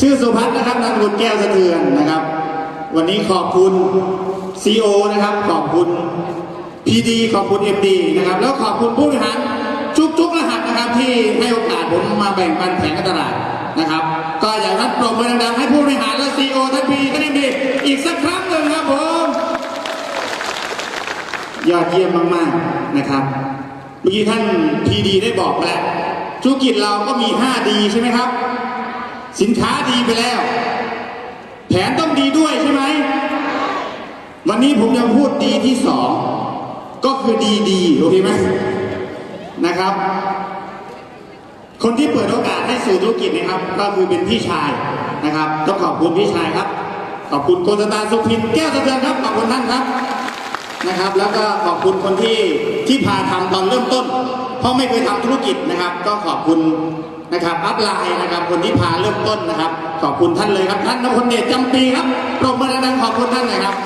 ชื่อสุพัฒน์นะครับนามสกุลแก้วสะเทือนนะครับ วันนี้ขอบคุณซีโอนะครับ ขอบคุณพีดีขอบคุณเอ็มดีนะครับ แล้วขอบคุณผู้บริหารทุกๆรหัสนะครับ ที่ให้โอกาสผมมาแบ่งปันแผนการตลาดนะครับ ก็อยากรับปรบมือดังๆให้ผู้บริหารและซีโอท่านพีท่านเอ็มดีอีกสักครั้งหนึ่งครับผมยอดเยี่ยมมากๆนะครับเมื่อกี้ท่านพีดีได้บอกแล้วธุรกิจเราก็มี 5D ใช่ไหมครับ สินค้าดีไปแล้ว แผนต้องดีด้วยใช่ไหม วันนี้ผมจะพูดดีที่สองก็คือดีดีโอเคไหมนะครับ คนที่เปิดโอกาสให้สู่ธุรกิจนะครับ ก็คือเป็นพี่ชายนะครับต้องขอบคุณพี่ชายครับ ขอบคุณโกศตาสุพินแก้วสะเทือนครับขอบคุณท่านครับนะครับ แล้วก็ขอบคุณคนที่ที่พาทำตอนเริ่มต้น เพราะไม่เคยทำธุรกิจนะครับ ก็ขอบคุณ นะครับอัพไลน์นะครับคนที่พาเริ่มต้นนะครับ ขอบคุณท่านเลยครับท่านนพลเดชจำปีครับปรบมือดังๆขอบคุณท่านหน่อยครับ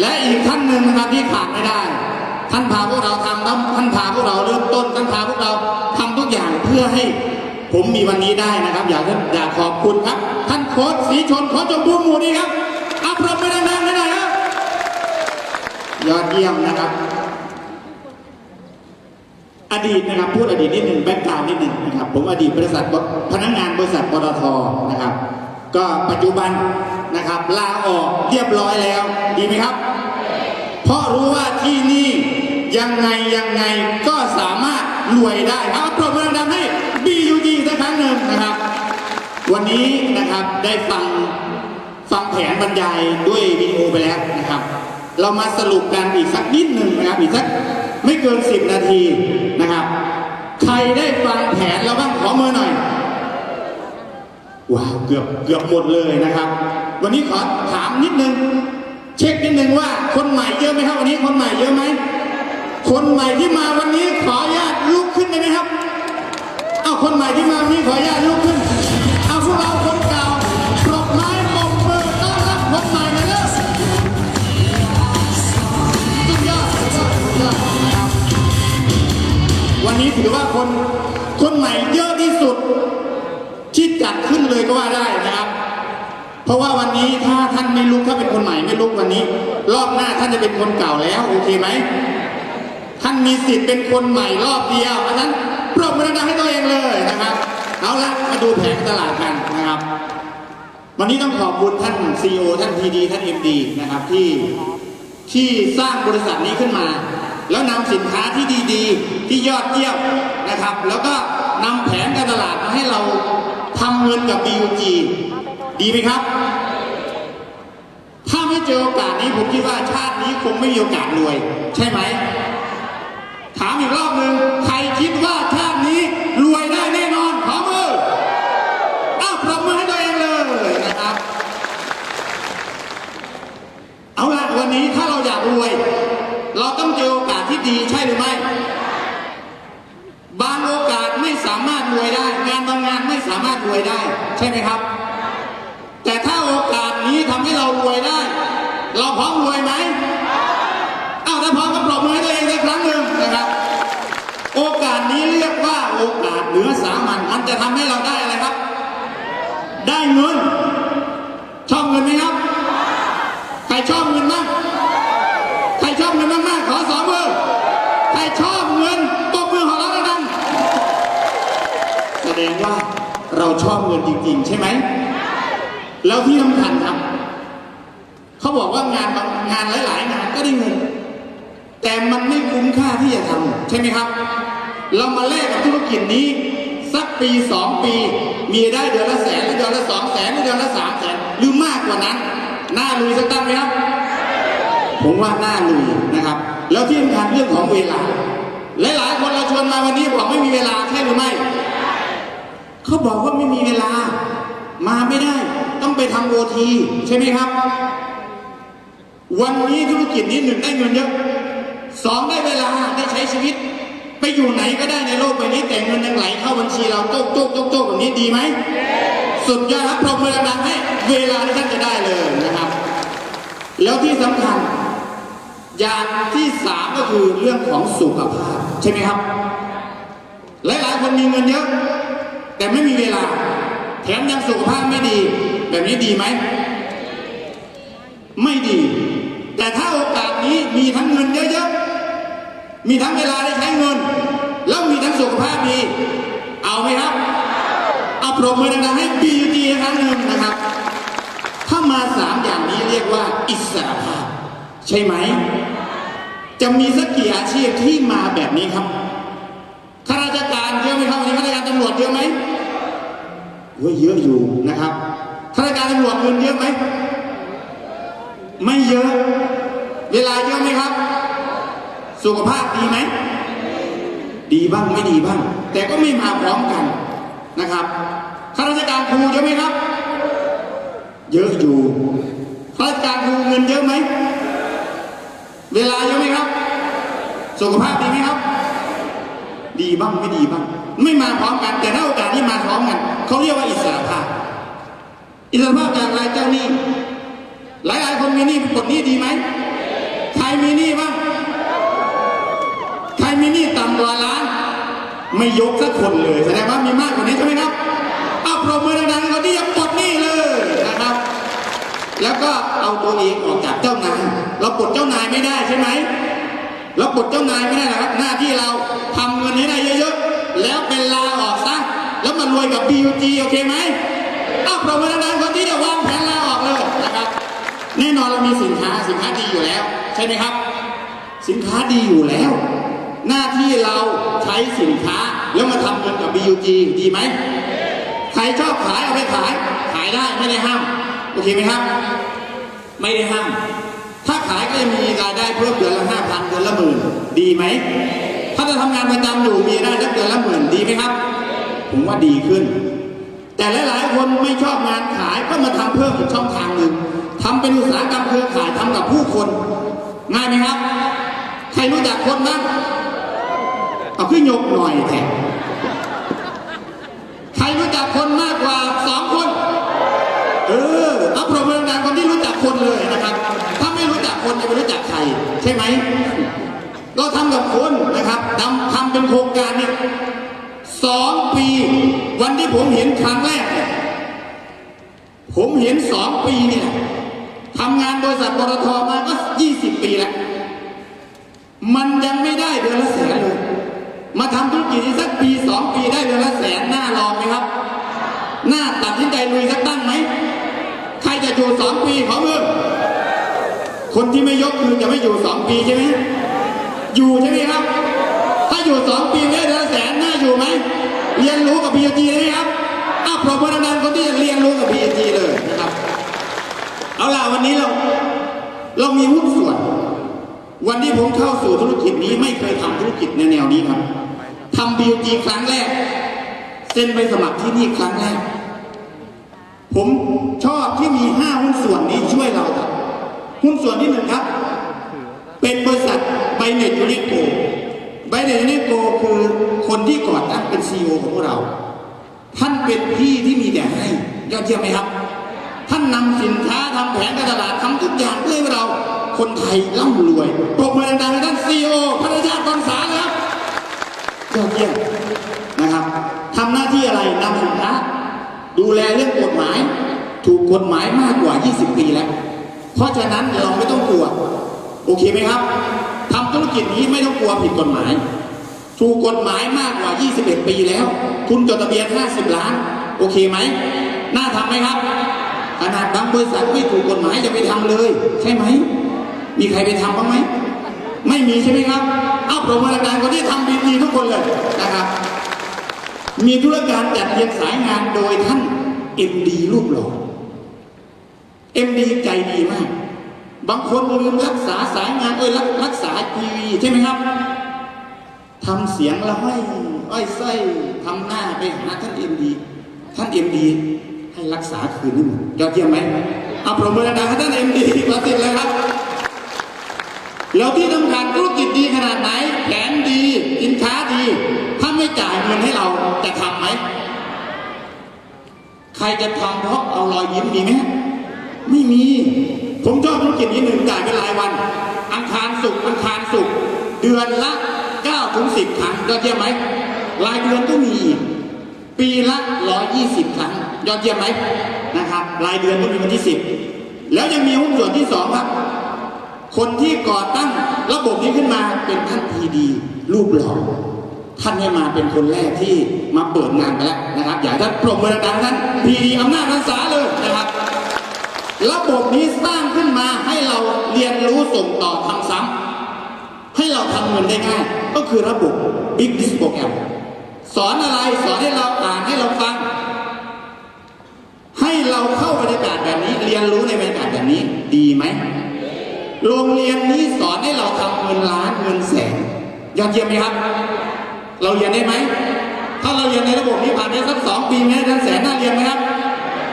และอีกท่านหนึ่งนะครับที่ขาดไม่ได้ ท่านพาพวกเราทำท่านพาพวกเราเริ่มต้นท่านพาพวกเราทำทุกอย่างเพื่อให้ผมมีวันนี้ได้นะครับ อยากอยากขอบคุณครับ ท่านโค้ชสีชนโค้ชจมบูรณ์หมู่นี้ครับอัปรบมือดังๆให้หน่อยครับยอดเยี่ยมนะครับ อดีตนะครับพูดอดีตนิดหนึ่งแบ็กกราวนิดหนึ่งนะครับผมอดีตบริษัทพนักงานบริษัทปตทนะครับ ก็ปัจจุบันนะครับลาออกเรียบร้อยแล้วดีไหมครับ เพราะรู้ว่าที่นี่ยังไงยังไงก็สามารถรวยได้ครับปรบมือดังๆให้ BUG สักครั้งหนึ่งนะครับ วันนี้นะครับได้ฟังฟังแผนบรรยายด้วยวิดีโอไปแล้วนะครับ เรามาสรุปกันอีกสักนิดหนึ่งนะครับอีกสัก ไม่เกิน 10 นาทีนะครับ ใครได้ฟังแผนเราบ้างขอมือหน่อยว้าวเกือบเกือบหมดเลยนะครับ วันนี้ขอถามนิดนึง เช็คนิดนึงว่าคนใหม่เยอะไหมครับวันนี้คนใหม่เยอะไหมคนใหม่ที่มาวันนี้ขออนุญาตลุกขึ้นได้ไหมครับ เอาคนใหม่ที่มาวันนี้ขออนุญาตลุกขึ้น ถือว่าคนคนใหม่เยอะที่สุดที่จัดขึ้นเลยก็ว่าได้นะครับ เพราะว่าวันนี้ถ้าท่านไม่ลุกถ้าเป็นคนใหม่ไม่ลุกวันนี้ รอบหน้าท่านจะเป็นคนเก่าแล้วโอเคไหมท่านมีสิทธิ์เป็นคนใหม่รอบเดียวเพราะฉะนั้นปรบมือดังให้ตัวเองเลยนะครับ เอาละมาดูแผนตลาดกันนะครับ วันนี้ต้องขอบคุณท่านซีอท่านพีดีท่านเอ็มดีนะครับที่ที่สร้างบริษัทนี้ขึ้นมา แล้วนำสินค้าที่ดีๆ ที่ยอดเยี่ยมนะครับ แล้วก็นำแผนการตลาดมาให้เราทำเงินกับ BUG ดีไหมครับ ถ้าไม่เจอโอกาสนี้ผมคิดว่าชาตินี้คงไม่มีโอกาสรวย ใช่ไหม ถามอีกรอบหนึ่งใครคิดว่าชาตินี้รวยได้แน่นอนขอมืออ้าวปรบมือให้ตัวเองเลยนะครับ เอาละวันนี้ถ้าเราอยากรวย ที่ดีใช่หรือไม่บางโอกาสไม่สามารถรวยได้ งานบางงานไม่สามารถรวยได้ ใช่ไหมครับ แต่ถ้าโอกาสนี้ทำให้เรารวยได้ เราพร้อมรวยไหมอ้าวถ้าพร้อมก็ปรบมือให้ตัวเองสักครั้งหนึ่งนะครับ โอกาสนี้เรียกว่าโอกาสเหนือสามัญมันจะทำให้เราได้อะไรครับ ได้เงินชอบเงินไหมครับใครชอบเงินบ้างใครชอบเงินมากๆขอสองมือ ใครชอบเงินตบมือของเราดังๆแสดง ว่าเราชอบเงินจริง ๆ ใช่ไหม แล้วที่สำคัญครับ เขาบอกว่างานบางงานหลาย ๆ งานก็ได้เงิน แต่มันไม่คุ้มค่าที่จะทำใช่ไหมครับ เรามาแลกกับธุรกิจนี้ สักปีสองปี มีได้เดือนละแสนหรือเดือนละสองแสนหรือเดือนละสามแสนหรือมากกว่านั้น หน่าลุยสักตั้งไหมครับ ผมว่าหน่าลุยนะครับ แล้วที่สำคัญเรื่องของเวลาหลายๆคนเราชวนมาวันนี้บอกไม่มีเวลาใช่หรือไม่ เขาบอกว่าไม่มีเวลา มาไม่ได้ ต้องไปทำโอทีใช่ไหมครับ วันนี้ธุรกิจนี้หนึ่งได้เงินเยอะสองได้เวลาได้ใช้ชีวิต ไปอยู่ไหนก็ได้ในโลกใบนี้แต่เงินยังไหลเข้าบัญชีเราโจ๊กโจ๊กโจ๊กโจ๊กแบบนี้ดีไหมสุดยอดครับปรบมือดังให้เวลาที่ท่านจะได้เลยนะครับ แล้วที่สำคัญอย่างที่สามก็คือเรื่องของสุขภาพ ใช่ไหมครับ หลายๆคนมีเงินเยอะ แต่ไม่มีเวลา แถมยังสุขภาพไม่ดี แบบนี้ดีไหม ไม่ดี แต่ถ้าโอกาสนี้มีทั้งเงินเยอะๆ มีทั้งเวลาได้ใช้เงิน แล้วมีทั้งสุขภาพดี เอาไหมครับ เอาปรบมือดังๆให้ BUG ครั้งหนึ่งนะครับ ถ้ามาสามอย่างนี้เรียกว่า อิสระภาพ ใช่ไหม จะมีสักกี่อาชีพที่มาแบบนี้ครับ ราชการเยอะไหมครับวันนี้ข้าราชการตำรวจเยอะไหมเว้ยเยอะอยู่นะครับข้าราชการตำรวจเงินเยอะไหมไม่เยอะ เวลาเยอะไหมครับ สุขภาพดีไหมดีบ้างไม่ดีบ้าง แต่ก็ไม่มาพร้อมกันนะครับข้าราชการครูเยอะไหมครับ เยอะอยู่ข้าราชการครูเงินเยอะไหมเวลาเยอะไหมครับ สุขภาพดีไหมครับ ดีบ้างไม่ดีบ้าง ไม่มาพร้อมกัน แต่ถ้าโอกาสที่มาพร้อมกันเขาเรียกว่าอิสระภาพ อิสระภาพจากรายเจ้าหนี้ หลายหลายคนมีหนี้ปลดหนี้ดีไหมใครมีหนี้บ้างใครมีหนี้ต่ำกว่าล้าน ไม่ยกสักคนเลย แสดงว่ามีมากกว่านี้ใช่ไหมครับเอาปรบมือดังๆคนที่ยังปลดหนี้เลยนะครับ แล้วก็เอาตัวเองออกจากเจ้านายเราปลดเจ้านายไม่ได้ใช่ไหม ราปลดเจ้านายไม่ได้นะครับ หน้าที่เราทำเงินให้ได้เยอะๆ แล้วเป็นลาออกซะ แล้วมารวยกับ BUG โอเคไหมอ้าวปรบมือดังๆคนที่จะวางแผนลาออกเลยนะครับ แน่นอนเรามีสินค้าสินค้าดีอยู่แล้ว ใช่ไหมครับ สินค้าดีอยู่แล้ว หน้าที่เราใช้สินค้าแล้วมาทำเงินกับ BUG ดีไหมใครชอบขายเอาไปขาย ขายได้ไม่ได้ห้าม โอเคไหมครับ ไม่ได้ห้าม ถ้าขายก็จะมีรายได้เพิ่มเดือนละห้า พันเดือนละหมื่นดีไหมถ้าจะทำงานประจำอยู่มีรายได้เดือนละหมื่นดีไหมครับ ผมว่าดีขึ้น แต่หลายๆคนไม่ชอบงานขายก็มาทำเพิ่มอีกช่องทางหนึ่งทำเป็นอุตสาหกรรมเครือข่ายทำกับผู้คนง่ายไหมครับ ใครรู้จักคนบ้างเอาขึ้นยกหน่อยแทนใครรู้จักคนมากกว่าสองคน เออเอาปรบมือดังๆคนที่รู้จักคนเลยนะครับ ถ้าไม่รู้จักคนจะไปรู้จัก ใช่ไหม เราทำกับคนนะครับทำทำเป็นโครงการเนี่ยสองปี วันที่ผมเห็นครั้งแรกเนี่ยผมเห็นสองปีเนี่ยทำงานบริษัทปตทมาก็ยี่สิบปีแล้ว มันยังไม่ได้เดือนละแสนเลย มาทำธุรกิจสักปีสองปีได้เดือนละแสนหน้าลองไหมครับ หน้าตัดสินใจลุยสักตั้งไหม ใครจะอยู่สองปีขอมือ คนที่ไม่ยกมือจะไม่อยู่สองปีใช่ไหมอยู่ใช่ไหมครับ ถ้าอยู่สองปีได้เดือนแสนน่าอยู่ไหมเรียนรู้กับ PG ได้ไหมครับอ้าวปรบมือดังๆคนที่เรียนรู้กับ PG เลยนะครับ เอาล่ะวันนี้เรา เรามีหุ้นส่วน วันที่ผมเข้าสู่ธุรกิจนี้ไม่เคยทำธุรกิจในแนวนี้ครับทำ BG ครั้งแรกเซ็นไปสมัครที่นี่ครั้งแรกผมชอบที่มีห้าหุ้นส่วนนี้ช่วยเราครับ หุ้นส่วนที่หนึ่งครับ เป็นบริษัทไบเน็ตยูนิโกไบเน็ตยูนิโกคือคนที่ก่อตั้งเป็นซีอของพวกเรา ท่านเป็นพี่ที่มีแต่ให้ยอดเยี่ยมไหมครับ ท่านนำสินค้าทำแผนการตลาดทำทุกอย่างเพื่อให้เราคนไทยร่ำรวยปรบมือดังๆให้ท่านซีอพระราชากรสารครับยอดเยี่ยมนะครับทำหน้าที่อะไรนำสินค้าดูแลเรื่องกฎหมาย ถูกกฎหมายมากกว่า 20 ปีแล้ว เพราะฉะนั้นเราไม่ต้องกลัว โอเคไหมครับทำธุรกิจนี้ไม่ต้องกลัวผิดกฎหมาย ถูกกฎหมายมากกว่า 21 ปีแล้ว คุณจดทะเบียน 50 ล้าน โอเคไหม น่าทำไหมครับ ขนาดบางบริษัทไม่ถูกกฎหมายจะไปทำเลย ใช่ไหม มีใครไปทำบ้างไหม ไม่มีใช่ไหมครับ เอาประมาณการคนที่ทำดีๆทุกคนเลยนะครับ มีธุรการจัดเรียงสายงานโดยท่านเอ็มดีรูปหล่อ อ็มดีใจดีมาก บางคนลืมรักษาสายงานเอ้ยรักรักษาทีวีใช่ไหมครับทำเสียงละห้อยอ้อยไส้ทำหน้าไปหาท่านเอ็มดีท่านเอ็มดีให้รักษาคืนนี่หมดยอดเยี่ยมไหมเอาประเมินดังๆให้ท่านเอ็มดีมาติดเลยครับแล้วที่สำคัญธุรกิจดีขนาดไหนแผนดีสินค้าดี ถ้าไม่จ่ายเงินให้เราจะทำไหม ใครจะทำเพราะเอารอยยิ้มมีไหม ไม่มี ผมชอบธุรกิจนี้หนึ่งจ่ายเป็นรายวัน อังคารศุกอังคารศุกเดือนละ9ถึง10 ครั้งยอดเยี่ยมไหมรายเดือนก็มีอีกปีละ 120 ครั้ง ยอดเยี่ยมไหมนะครับ รายเดือนก็มีวันที่สิบแล้วยังมีหุ้นส่วนที่สองครับ คนที่ก่อตั้งระบบนี้ขึ้นมาเป็นท่านทีดีรูปหล่อท่านให้มาเป็นคนแรกที่มาเปิดงานไปแล้วนะครับ อยากท่านปรบมือดังท่านพีดีอำนาจพรรษาเลยนะครับ ระบบนี้สร้างขึ้นมาให้เราเรียนรู้ส่งต่อทำซ้ำให้เราทำเงินได้ง่าย ก็คือระบบ Big Disk Program สอนอะไรสอนให้เราอ่านให้เราฟัง ให้เราเข้าบรรยากาศแบบนี้ เรียนรู้ในบรรยากาศแบบนี้ ดีไหมโรงเรียนนี้สอนให้เราทำเงินล้านเงินแสนยอดเยี่ยมไหมครับ เราเรียนได้ไหมถ้าเราเรียนในระบบนี้ผ่านไปสักสองปีแม้เงินแสนน่าเรียนไหมครับ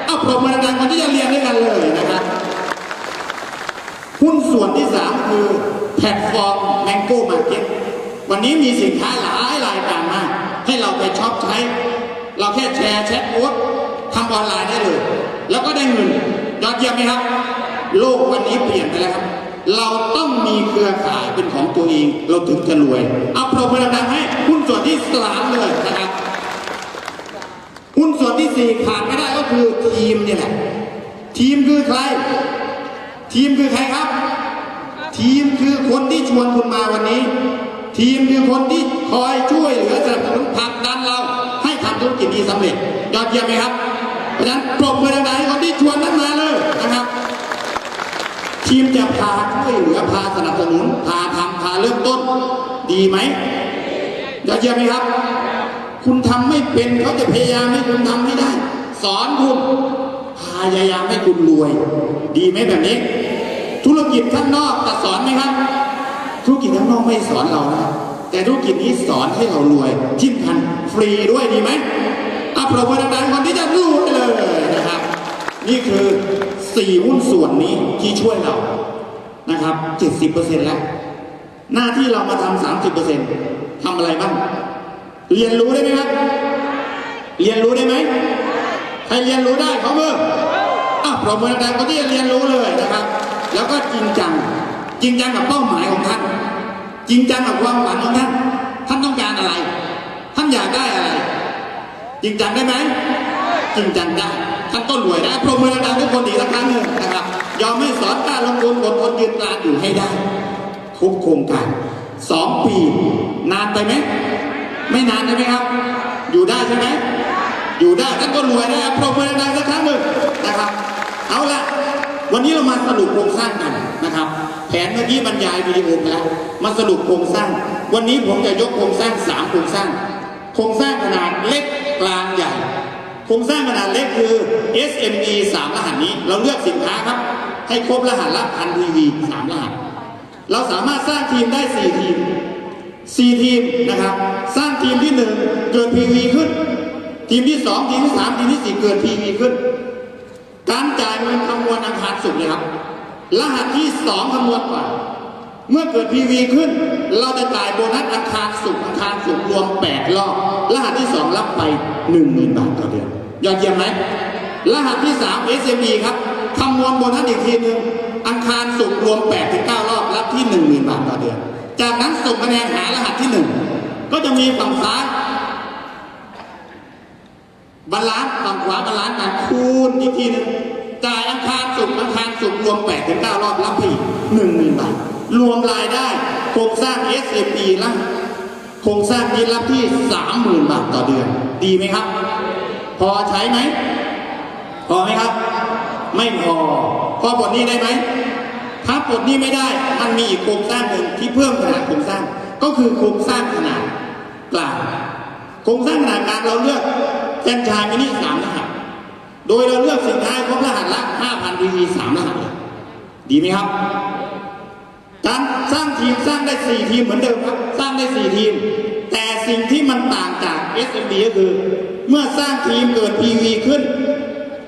เอาปรบมือดังคนที่จะเรียนเลยนะครับ หุ้นส่วนที่สามคือแพลตฟอร์ม Mango Market วันนี้มีสินค้าหลายรายการมาก ให้เราไปช็อปใช้ เราแค่แชร์แชทโพสทำออนไลน์ได้เลย แล้วก็ได้เงินยอดเยี่ยมไหมครับ โลกวันนี้เปลี่ยนไปแล้วครับ เราต้องมีเครือข่ายเป็นของตัวเอง เราถึงจะรวยเอาปรบมือดังให้หุ้นส่วนที่สามเลยนะครับหุ้นส่วนที่สี่ขาดไม่ได้ก็คือทีมนี่แหละทีมคือใคร ทีมคือใครครับ ทีมคือคนที่ชวนคุณมาวันนี้ ทีมคือคนที่คอยช่วยเหลือสนับสนุนผลักดันเรา ให้ทำธุรกิจนี้สำเร็จยอดเยี่ยมไหมครับเพราะฉะนั้นปรบมือดังๆให้คนที่ชวนนั้นมาเลยนะครับ ทีมจะพาช่วยเหลือพาสนับสนุนพาทำพาเริ่มต้น ดีไหมยอดเยี่ยมไหมครับ คุณทำไม่เป็นเขาจะพยายามให้คุณทำให้ได้ สอนคุณพยายามให้คุณรวย ดีไหมแบบนี้ กิจข้างนอกจะสอนไหมครับ ธุรกิจข้างนอกไม่สอนเรานะแต่ธุรกิจนี้สอนให้เรารวยที่สำคัญฟรีด้วยดีไหมอะปรบมือดังๆคนที่จะรวยเลยนะครับ นี่คือสี่หุ้นส่วนนี้ที่ช่วยเรานะครับ70%แล้ว หน้าที่เรามาทำสามสิบเปอร์เซ็นต์ทำอะไรบ้าง เรียนรู้ได้ไหมครับ เรียนรู้ได้ไหมใครเรียนรู้ได้เขาเมื่ออะปรบมือดังๆคนที่จะเรียนรู้เลยนะครับ แล้วก็จริงจัง จริงจังกับเป้าหมายของท่าน จริงจังกับความฝันของท่าน ท่านต้องการอะไร ท่านอยากได้อะไร จริงจังได้ไหม จริงจังได้ท่านต้นรวยได้ปรบมือดังทุกคนอีกสักครั้งหนึ่งนะครับ ยอมไม่สอนการลงทุนอดทนยืนกานอยู่ให้ได้ ทุกโครงการสองปี นานไปไหม ไม่นานใช่ไหมครับ อยู่ได้ใช่ไหมอยู่ได้ท่านก็รวยได้ปรบมือดังๆสักครั้งหนึ่งนะครับ เอาละ วันนี้เรามาสรุปโครงสร้างกันนะครับ แผนเมื่อกี้บรรยายวิดีโอไปแล้วมาสรุปโครงสร้าง วันนี้ผมจะยกโครงสร้างสามโครงสร้าง โครงสร้างขนาดเล็กกลางใหญ่ โครงสร้างขนาดเล็กคือ SME สามรหัสนี้ เราเลือกสินค้าครับ ให้ครบรหัสละพันทีวีสามรหัส เราสามารถสร้างทีมได้4ทีม4ทีมนะครับ สร้างทีมที่1เกิด PV ขึ้น ทีมที่2ทีมที่3ทีมที่4เกิด PV ขึ้น การจ่ายเงินคำนวณ อังคารสุกเลยครับ รหัสที่2คำนวณก่อนเมื่อเกิด PV ขึ้น เราจะจ่ายโบนัสอังคารสุกอังคารสุกรวม 8 รอบ รหัสที่ 2 รับไป 10,000 บาทต่อเดือน ยอดเยี่ยมไหม รหัสที่ 3 SME ครับคำนวณโบนัสอีกทีหนึ่งอังคารสุกรวม8ถึง9รอบ รับที่ 10,000 บาทต่อเดือน จากนั้นส่งคะแนนหารหัสที่ 1 ก็จะมีฝั่งซ้ายบาลานซ์ฝั่งขวาบาลานซ์กันคูณอีกทีหนึง จ่ายอังคารสุกอังคารสุกรวม8ถึง9รอบรับไปอีก10,000บาท รวมรายได้โครงสร้าง SME ละโครงสร้างนี้รับที่30,000บาทต่อเดือน ดีไหมครับ พอใช้ไหมพอไหมครับ ไม่พอพอปลดนี้ได้ไหมถ้าปลดนี้ไม่ได้มันมีอีกโครงสร้างหนึ่งที่เพิ่มขนาดโครงสร้าง ก็คือโครงสร้างขนาดกลางโครงสร้างขนาดกลางเราเลือกแฟนชส์มินิสามรหัส โดยเราเลือกสินค้าครบรหัสละ 5,000 PV สามรหัสเลยดีไหมครับ การสร้างทีมสร้างได้ 4 ทีมเหมือนเดิมครับ สร้างได้ 4 ทีม แต่สิ่งที่มันต่างจาก SMB ก็คือ เมื่อสร้างทีมเกิด PV ขึ้น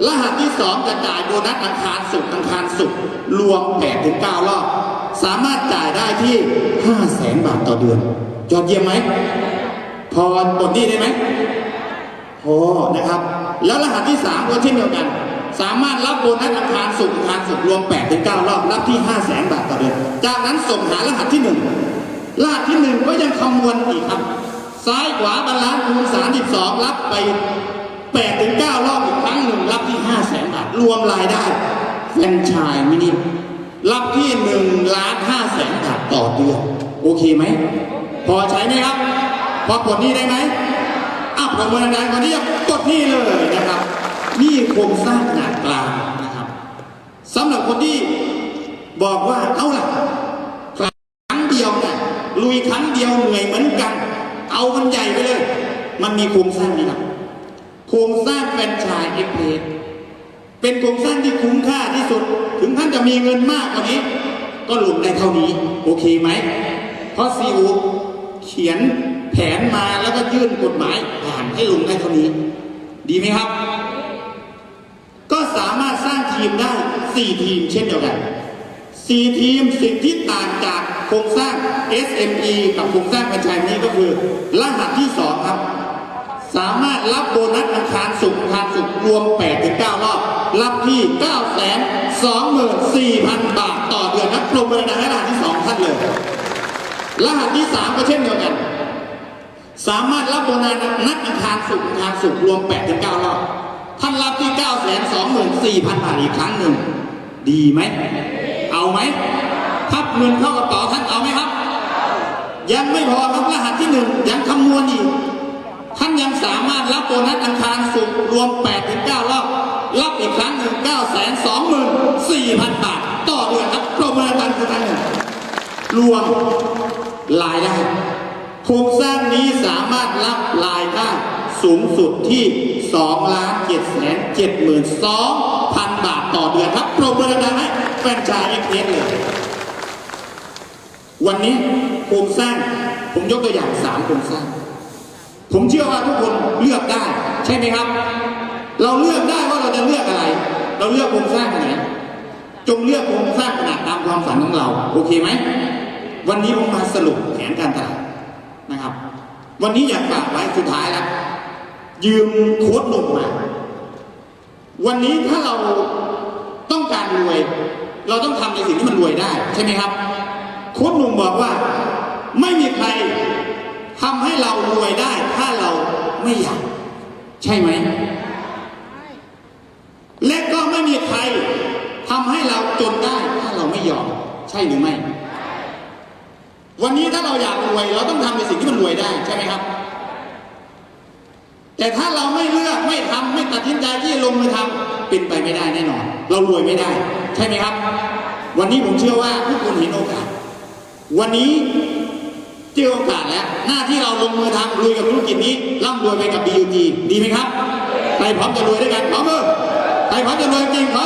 รหัสที่ 2 จะจ่ายโบนัสอังคารสุกอังคารสุกร์รวม8ถึง9รอบ สามารถจ่ายได้ที่ 5 0 0แสนบาทต่อเดือน ยอดเยี่ยมไหม พอปลดหนี้ได้ไหม โอ้นะครับ แล้วรหัสที่3ก็เช่นเดียวกัน สามารถรับโบนัสอังคารสุกร์อังคารสุกร์รวม8ถึง9รอบรับที่5 0 0แสนบาทต่อเดือนจากนั้นส่งหารหัสที่ 1 รหัสที่ 1 ก็ยังคำนวณอีกครับ ซ้ายขวาบาลานซ์คูณ32 รับไป8ถึง9รอบอีกครั้งหนึ่งรับที่5 0 0แสนบาทรวมรายได้แฟรนไชส์มินิรับที่1ล้าน5แสนบาทต่อเดือน โอเคไหม พอใช้ไหมครับ พอกดนี้ได้ไหม อ้าวประเมินงานคนที่จะกดนี้เลยนะครับ นี่โครงสร้างขนาดกลางนะครับสำหรับคนที่บอกว่าเอาล่ะครั้งเดียวเนี่ยลุยครั้งเดียวเหนื่อยเหมือนกัน เอามันใหญ่ไปเลย มันมีโครงสร้างนี้ครับโครงสร้างแฟรนไชส์เอ็กเพสเป็นโครงสร้างที่คุ้มค่าที่สุด ถึงท่านจะมีเงินมากกว่านี้ ก็หลงได้เท่านี้ โอเคไหมเพราะซีอูเขียน ผนมาแล้วก็ยื่นกฎหมายผ่านให้ลงได้เท่านี้ ดีไหมครับ ก็สามารถสร้างทีมได้4ทีมเช่นเดียวกัน4ทีมสิ่งที่ต่างจากโครงสร้าง SME กับโครงสร้างกระจายนี้ก็คือรหัสที่2ครับ สามารถรับโบนัสอังคารสุกร์อังคารสุกร์รวม8-9รอบ รับที่ 9 2 4 0 0 0 บาทต่อเดือนนะปรบมือดังให้รหัสที่ 2 ท่านเลย รหัสที่ 3 ก็เช่นเดียวกัน สามารถรับโบนัสนัดอังคารสุกร์อังคารสุกรวม8-9รอบท่านรับที่9 2 4 0 0 0บาทอีกครั้งหนึ่ง ดีไหม เอาไหมทับเงินเข้ากระเป๋าท่านเอาไหมครับ ยังไม่พอครับรหัสที่หนึ่งยังคำนวณอีก ท่านยังสามารถรับโบนัสอังคารสุกร์รวม8ถึง9รอบรับอีกครั้งหนึ่ง9 2 4 0 0 0บาท ต่อเดือนครับปรโมชั่นคือท่านหนึ่งรวมรายได้ โครงสร้างนี้สามารถรับรายได้สูงสุดที่2ล้าน7แสน7หมื่น2พันบาทต่อเดือนครับโปรโมชั่นให้แฟนชส์เอ็กเพสเลย วันนี้โครงสร้างผมยกตัวอย่างสามโครงสร้าง ผมเชื่อว่าทุกคนเลือกได้ ใช่ไหมครับ เราเลือกได้ว่าเราจะเลือกอะไร เราเลือกโครงสร้างไหนจงเลือกโครงสร้างขนาดตามความฝันของเรา โอเคไหม วันนี้ผมมาสรุปแผนการตลาด นะครับ วันนี้อยากฝากไว้สุดท้ายแล้วยืมโค้ดหนุ่มมา วันนี้ถ้าเราต้องการรวย เราต้องทำในสิ่งที่มันรวยได้ ใช่ไหมครับ โค้ดหนุ่มบอกว่าไม่มีใครทำให้เรารวยได้ ถ้าเราไม่อยาก ใช่ไหม และก็ไม่มีใครทำให้เราจนได้ ถ้าเราไม่ยอม ใช่หรือไม่ วันนี้ถ้าเราอยากรวยเราต้องทำในสิ่งที่มันรวยได้ใช่ไหมครับ แต่ถ้าเราไม่เลือกไม่ทำไม่ตัดสินใจที่จะลงมือทำเป็นไปไม่ได้แน่นอน เรารวยไม่ได้ ใช่ไหมครับ วันนี้ผมเชื่อว่าทุกคนเห็นโอกาส วันนี้เจอโอกาสแล้ว หน้าที่เราลงมือทำรวยกับธุรกิจนี้ร่ำรวยไปกับ BUG ดีไหมครับใครพร้อมจะรวยด้วยกันพร้อมมือใครพร้อมจะรวยจริงขอ